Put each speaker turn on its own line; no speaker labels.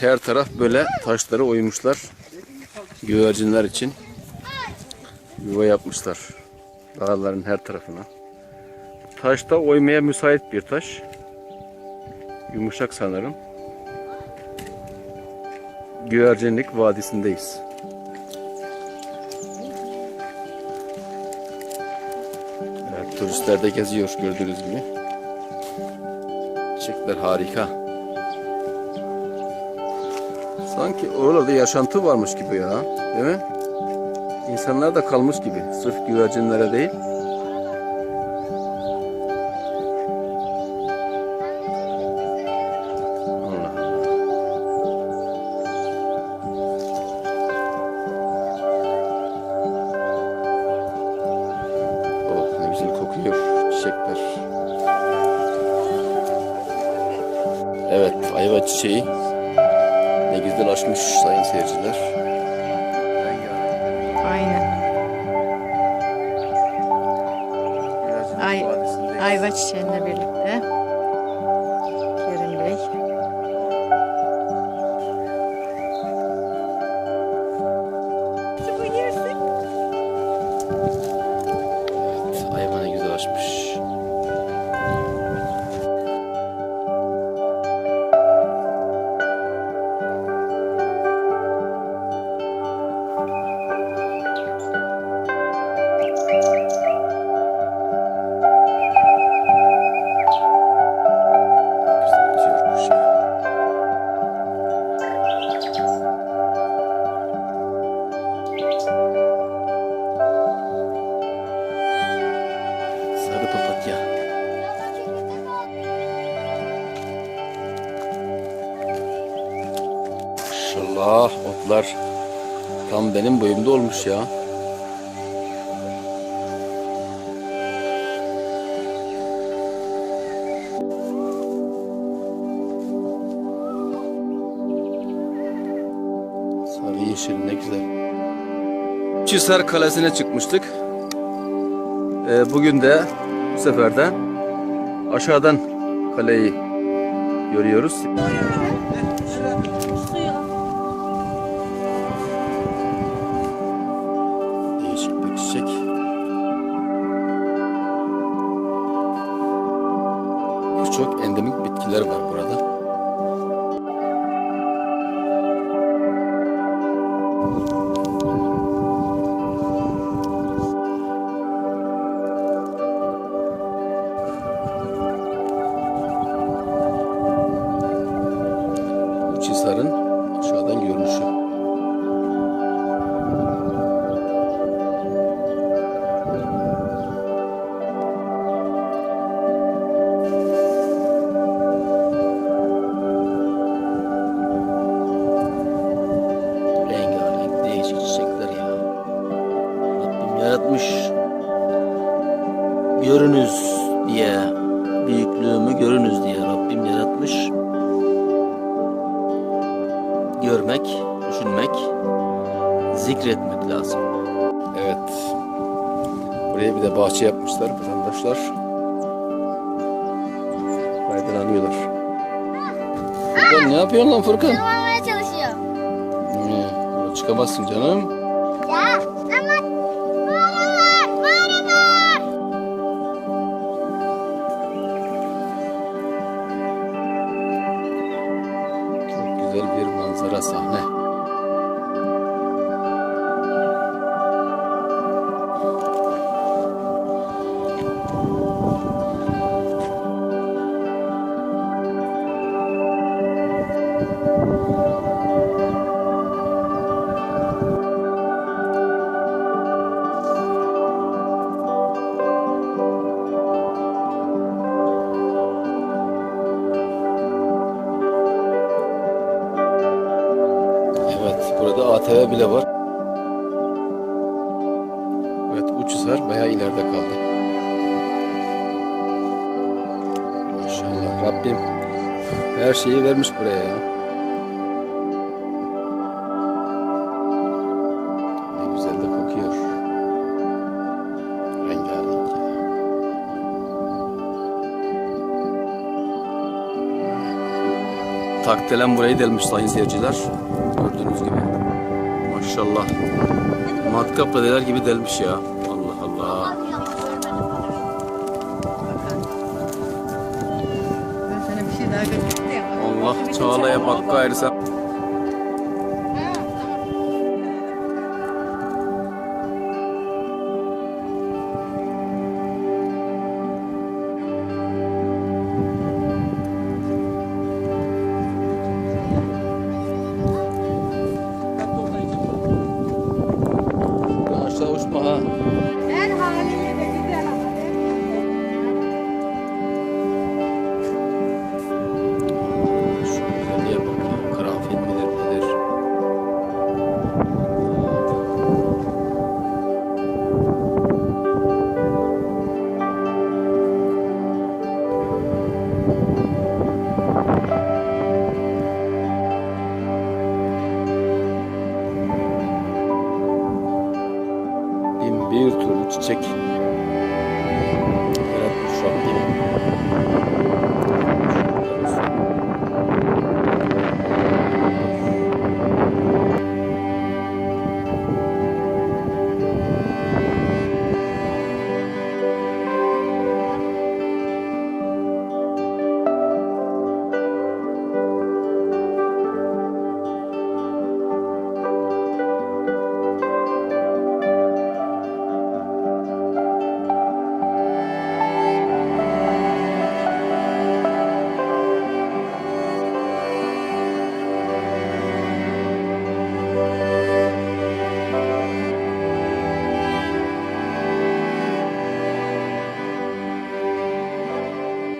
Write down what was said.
Her taraf böyle taşları oymuşlar. Güvercinler için yuva yapmışlar. Dağların her tarafına. Taş da oymaya müsait bir taş. Yumuşak sanırım. Güvercinlik Vadisi'ndeyiz. Evet, turistler de geziyor gördüğünüz gibi. Çiçekler harika. Sanki oralarda yaşantı varmış gibi ya. Değil mi? İnsanlar da kalmış gibi. Sırf güvercinlere değil. Oh çiçekler. Evet ayva çiçeği ne güzel açmış sayın seyirciler.
Aynen. Ay, ayva çiçeğinle birlikte.
Maşallah otlar tam benim boyumda olmuş ya. Sarı yeşil ne güzel. Çisar Kalesi'ne çıkmıştık. Ee, bugün de bu sefer de aşağıdan kaleyi görüyoruz. Birçok endemik bitkiler var burada. Görmek, düşünmek, zikretmek lazım. Evet. Buraya bir de bahçe yapmışlar vatandaşlar. Faydalanıyorlar. Furkan ne yapıyorsun lan Furkan?
Tırmanmaya çalışıyor.
Buraya çıkamazsın canım.
Ya
bir manzara sahne. Evet, bile var. Evet, Uçhisar bayağı ileride kaldı. Maşallah Rabbim her şeyi vermiş buraya ya. Ne güzel de kokuyor. Rengarenk Akdelen burayı delmiş sayın seyirciler. Gördüğünüz gibi. Maşallah. Matkapla deler gibi delmiş ya. Allah Allah.
Şey.
Allah Çağla'ya bak gayrı sen. bir türlü çiçek.